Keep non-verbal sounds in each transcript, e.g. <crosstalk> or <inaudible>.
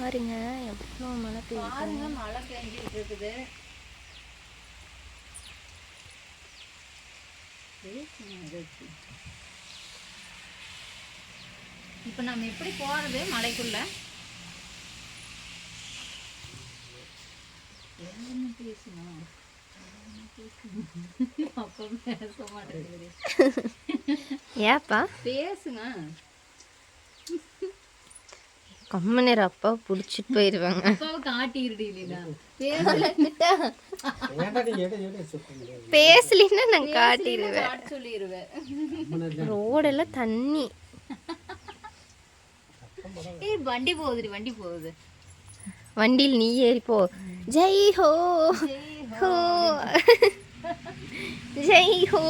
பாருங்க எவ்வளோ மழை பெய்யுது. பாருங்க மழை பெஞ்சிட்டு இருக்குது. இப்போ நம்ம எப்படி போறது மலைக்குள்ள? பேசணும் அப்பா பேச மாட்டேங்குது. ஏப்பா? பேசுங்க. கம்ம நேரம் அப்பா பிடிச்சிட்டு பேசல பேசலின்னா நான் காட்டிடுவேன் ரோடெல்லாம் தண்ணி. ஏய் வண்டி போகுதுடி வண்டி போகுது. வண்டியில் நீ ஏறி போ. ஜெய் ஹோ. ஹோ. ஜெய் ஹோ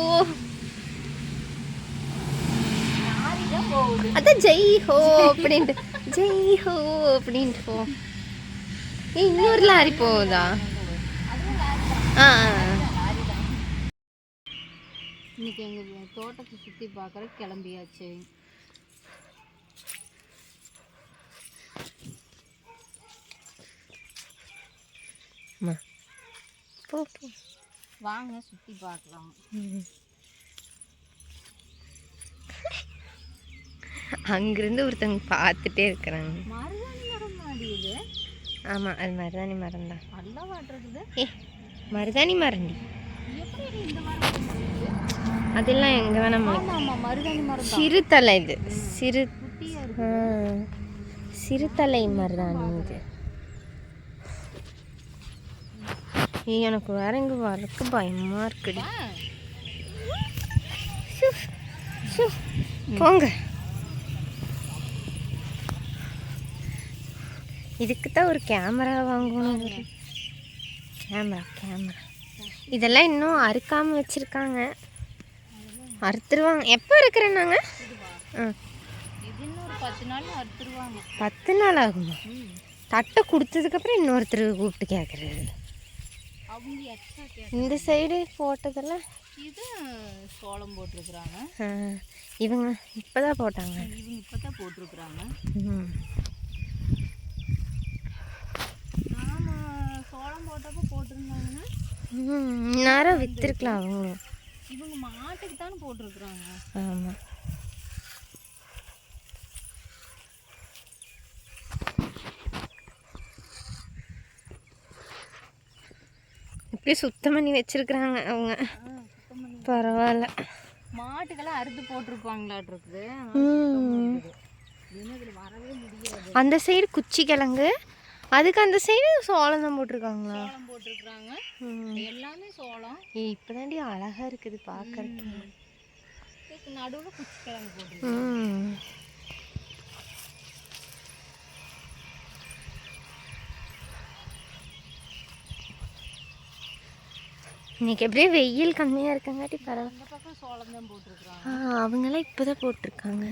லாரிதான் போகுது அதான் ஜெய் ஹோ அப்படின்ட்டு. ஜெய் ஹோ அப்படின்ட்டு போ. ஏய், இன்னொரு லாரி போகுதா? ஆ இன்னைக்கு எங்க தோட்டத்தை சுத்தி பார்க்கற கிளம்பியாச்சு. அம்மா. போ போ வாங்க சுத்தி பார்க்கலாம். அங்கிருந்து ஒருத்தவங்க பார்த்துட்டே இருக்கிறாங்க. ஆமாம் அது மருதாணி மரம் தான். ஏ மருதாணி மரண்டி? அதெல்லாம் எங்கே வேணால் தான். சிறுதலை இது. சிறு சிறுதலை மருதாணி இது. எனக்கு வேற இங்கே வரக்கு பயமா இருக்குடி. போங்க. இதுக்கு தான் ஒரு கேமரா வாங்கணும். கேமரா கேமரா இதெல்லாம் இன்னும் அறுக்காம வச்சிருக்காங்க. அறுத்துருவாங்க. எப்போ ஆ. இது இன்னும் ஒரு பத்து நாள் ஆகுமா. தட்டை கொடுத்ததுக்கப்புறம் இன்னொருத்தர் கூப்பிட்டு கேட்குறது இந்த சைடு போட்டதெல்லாம்? இது சோளம் போட்டிருக்கிறாங்க. ஆ, இவங்க இப்போ தான் போட்டாங்க. இவங்க இப்பதான் போட்டிருக்கிறாங்க ம். நாம சோளம் போட்டப்போ போட்டிருந்தாங்கன்னா நேரம் விற்றுருக்கலாம் அவங்களும் இவங்க மாட்டுக்கு தானே போட்டிருக்கிறாங்க ஆமாம் சுத்தம் பண்ணி வச்சிருக்கிறாங்க அவங்க. பரவாயில்ல. மாட்டுக்கெல்லாம் அறுத்து போட்டிருப்பாங்களாட்டு இருக்குது அந்த சைடு குச்சி கிழங்கு அதுக்கு அந்த சைடு சோளம் தான் போட்டிருக்காங்களா? சோளம் போட்டிருக்கிறாங்க. ம். எல்லாமே சோளம். ஏய் இப்போதாண்டி அழகா இருக்குது பார்க்கறதுக்கு. நடுவில் குச்சி கிழங்கு போட்டிருக்கு ம். இன்னைக்கு எப்படியே வெயில் கம்மியாக இருக்கங்காட்டி பரவாயில்ல பக்கம் சோளம் தான் போட்டிருக்கிறாங்க. ஆ அவங்கெல்லாம் இப்போ தான் போட்டிருக்காங்க.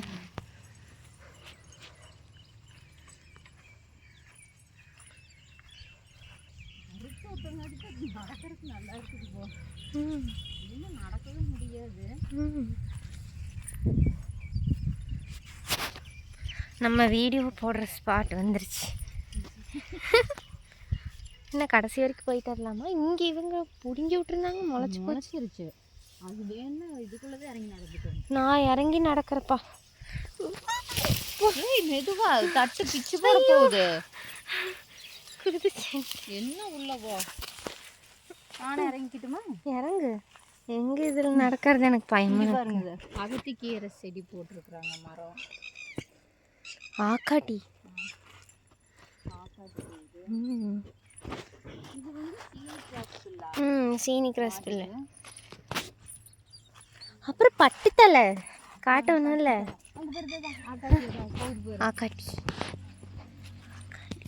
அறுத்து விட்டங்காட்டி நடக்கிறதுக்கு நல்லா இருக்குது போ ம் இன்னும் நடக்கவே முடியாது. நம்ம வீடியோ போடுற ஸ்பாட் வந்துருச்சு. என்ன கடைசி வரைக்கும் போயிட்டு வரலாமா? இங்கே இவங்க புடுங்கி விட்டுருந்தாங்க முளைச்சி முளைச்சிருச்சு. அது வேணும் இதுக்குள்ளதே இறங்கி நடந்துட்டோம் நான் இறங்கி நடக்கிறப்பா. மெதுவா தட்டு பிச்சு போட போகுது. என்ன உள்ள போ நானே இறங்கிக்கிட்டுமா? இறங்கு. எங்கே இதில் நடக்கிறது எனக்கு பயமா இருக்கு. பாருங்க அகத்தி கீரை செடி போட்டிருக்கிறாங்க மரம். ஆக்காட்டி. ம் சீனி கிராப்ஸ் இல்ல ம் சீனி கிராஸ் பிள்ளை அப்புறம் பட்டுத்தலை. ஆக்காட்டி போகுது பாரு. ஆக்காட்டி.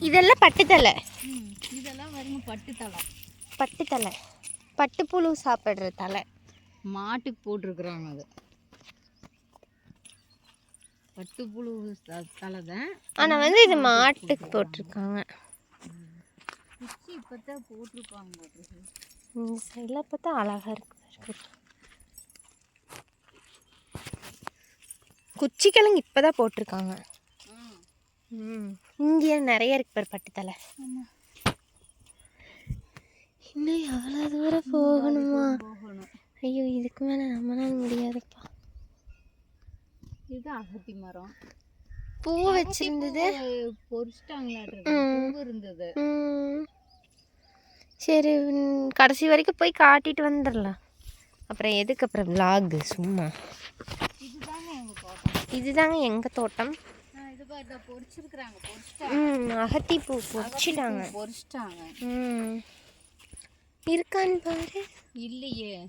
இதெல்லாம் பட்டுத்தலை. இதெல்லாம் வருங்க பட்டு தலை பட்டுத்தலை. பட்டுப்புழு சாப்பிட்ற தலை. மாட்டுக்கு போட்டிருக்கிறாங்க அது. பட்டுப்புழு தலை தான். ஆனால் வந்து இது மாட்டுக்கு போட்டிருக்காங்க. குச்சி இப்போதான் போட்டிருப்பாங்க போட்டிருக்கு இந்த சைடில் பார்த்தா அழகாக இருக்கு. குச்சி கிழங்கு இப்போ தான் போட்டிருக்காங்க. இங்கே நிறைய இருக்கு பாரு பட்டுத்தலை. இன்னும் எவ்வளோ தூரம் போகணுமா? ஐயோ இதுக்கு மேலே நம்மளால முடியாதுப்பா. இது அகத்தி மரம். பூ வச்சிருந்தது. பொறிச்சிட்டாங்களாட்டு ம். பூ இருந்தது. சரி கடைசி வரைக்கும் போய் காட்டிட்டு வந்துடலாம். அப்புறம் எதுக்கு அப்புறம் vlog? சும்மா. இதுதாங்க எங்க தோட்டம். இதுதாங்க எங்கள் தோட்டம்? ம் அகத்தி பூ பொறிச்சிட்டாங்க பொறிச்சிட்டாங்க ம். இருக்கான்னு பாரு. இல்லையே.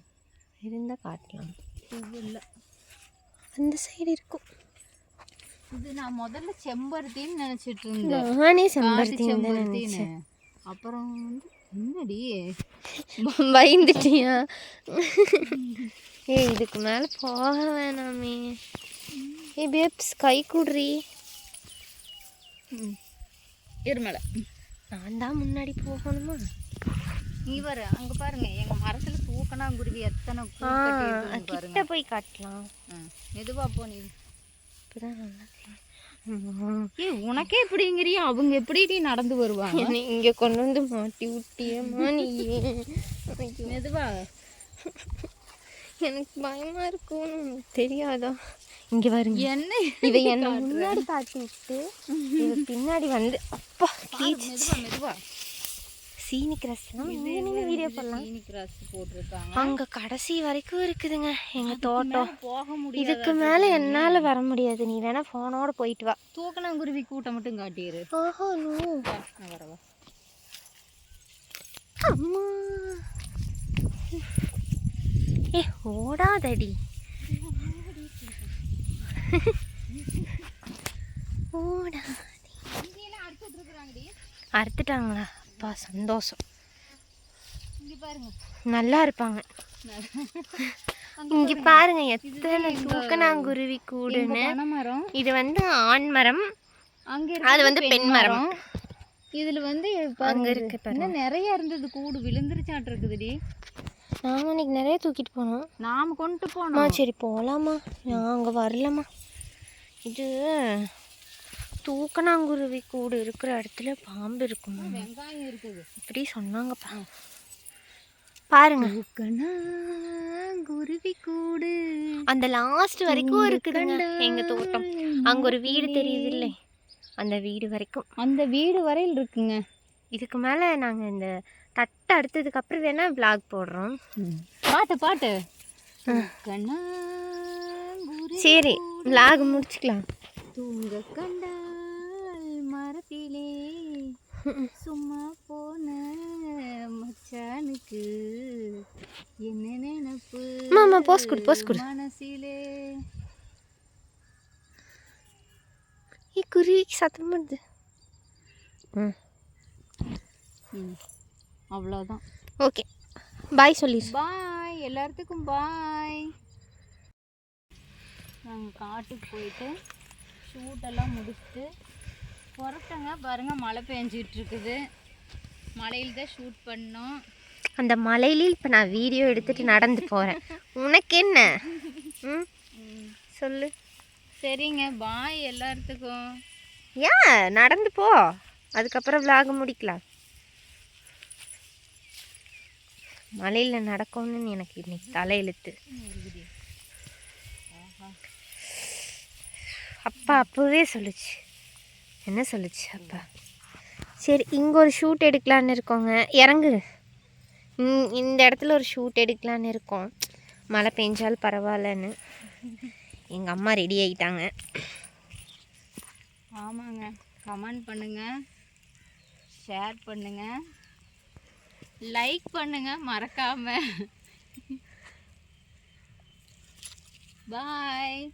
இருந்தால் காட்டலாம். இல்லை. அந்த சைடு இருக்கும். இது நான் முதல்ல செம்பருத்தின்னு நினைச்சிட்டு இருந்தேன். நானே செம்பருத்தி செம்பருத்தின்னு அப்புறம் வந்து என்னடி? <laughs> பயந்துட்டியா? ஏய் இதுக்கு மேலே போக வேணாமே. ஏ பேப்ஸ் கை குடுறி. இருமலை நான் தான் முன்னாடி போகணுமா? நீ வர. அங்க பாருங்க. எங்க மரத்துல தூக்கணாங்குருவி எத்தனை பூ கிட்ட போய் காட்டலாம். மெதுவா போ நீ. இப்போதான். ஏய் உனக்கே இப்படிங்கிறியா அவங்க எப்படி நடந்து வருவாங்க? இங்கே கொண்டு வந்து மாட்டி விட்டியம்மா நீ? மெதுவா. எனக்கு பயமா இருக்கும் தெரியாதா? இங்க பாருங்க. என்ன இவ என்ன முன்னாடி காட்டி விட்டு இவ பின்னாடி வந்து அப்பா மெதுவா சீனி நின்று வீடியோ பண்ணலாம் சீனி கிராஸ் போட்டிருக்காங்க? அங்க கடைசி வரைக்கும் இருக்குதுங்க எங்க தோட்டம். போக முடியாது இதுக்கு மேல என்னால வர முடியாது. நீ வேணா போனோட போயிட்டு வா. தூக்கணாங்குருவி கூட்டம் மட்டும் காட்டிடு ஆஹா நோ. வரவா அம்மா. ஏ ஓடாதடி. ஓடாதி அறுத்துட்டாங்களா? அப்பா சந்தோஷம். நல்லா இருப்பாங்க. இங்க பாருங்க. எத்தனை தூக்கணாங்குருவி கூடுன்னு. இது வந்து ஆண் மரம். அது வந்து பெண் மரம். இதுல வந்து அங்க இருக்கு நிறைய இருந்தது கூடு. விழுந்துருச்சாட்டு இருக்குதுடி. நாங்க இன்னைக்கு நிறைய தூக்கிட்டு போனோம். நாம கொண்டு போனோம். சரி போகலாமா நான் அங்கே வரலம்மா. இது தூக்கணாங்குருவி கூடு இருக்கிற இடத்துல பாம்பு இருக்குமா வெங்காயம் இருக்குது. இப்படி சொன்னாங்கப்பா. பாருங்க. குருவி கூடு. அந்த லாஸ்ட் வரைக்கும் இருக்குதுங்க. எங்க தோட்டம். அங்க ஒரு வீடு தெரியுது இல்லை அந்த வீடு வரைக்கும். அந்த வீடு வரையில் இருக்குங்க. இதுக்கு மேல நாங்க இந்த தட்டை அடுத்ததுக்கு அப்புறம் வேணா vlog போடுறோம். பாட்டு பாட்டு. சரி vlog முடிச்சுக்கலாம். தூங்க கண்டால் மரத்திலே சும்மா போன மச்சானுக்கு என்ன நினைப்பு? அம்மா, pose கொடு, pose கொடு. மனசிலே. ஏ குருவிக்கு சத்தம் பண்ணுது ம் ம். அவ்வளோதான் ஓகே. பாய் சொல்லிடு பாய் எல்லாத்துக்கும் பாய் நாங்கள் காட்டுக்கு போயிட்டு ஷூட்டெல்லாம் முடிச்சுட்டு புறட்டங்க பாருங்க மழை பெஞ்சிட்டு இருக்குது மழையில் தான் ஷூட் பண்ணோம். அந்த மலையில இப்போ நான் வீடியோ எடுத்துட்டு நடந்து போகிறேன் உனக்கு என்ன? ம்? சொல்லு. சரிங்க பாய் எல்லாத்துக்கும் ஏன் நடந்து போ. அதுக்கப்புறம் vlog முடிக்கலாம். மலையில் நடக்கணும்னு எனக்கு இன்னைக்கு தலையெழுத்து. அப்பா அப்போவே சொல்லுச்சு. என்ன சொல்லுச்சு அப்பா? சரி இங்கே ஒரு ஷூட் எடுக்கலான்னு இருக்கோங்க. இறங்கு. இந்த இடத்துல ஒரு ஷூட் எடுக்கலான்னு இருக்கோம். மழை பெஞ்சாலும் பரவாயில்லன்னு. எங்கள் அம்மா ரெடி ஆகிட்டாங்க ஆமாங்க. கமெண்ட் பண்ணுங்கள் ஷேர் பண்ணுங்கள் லைக் பண்ணுங்க மறக்காம. பாய்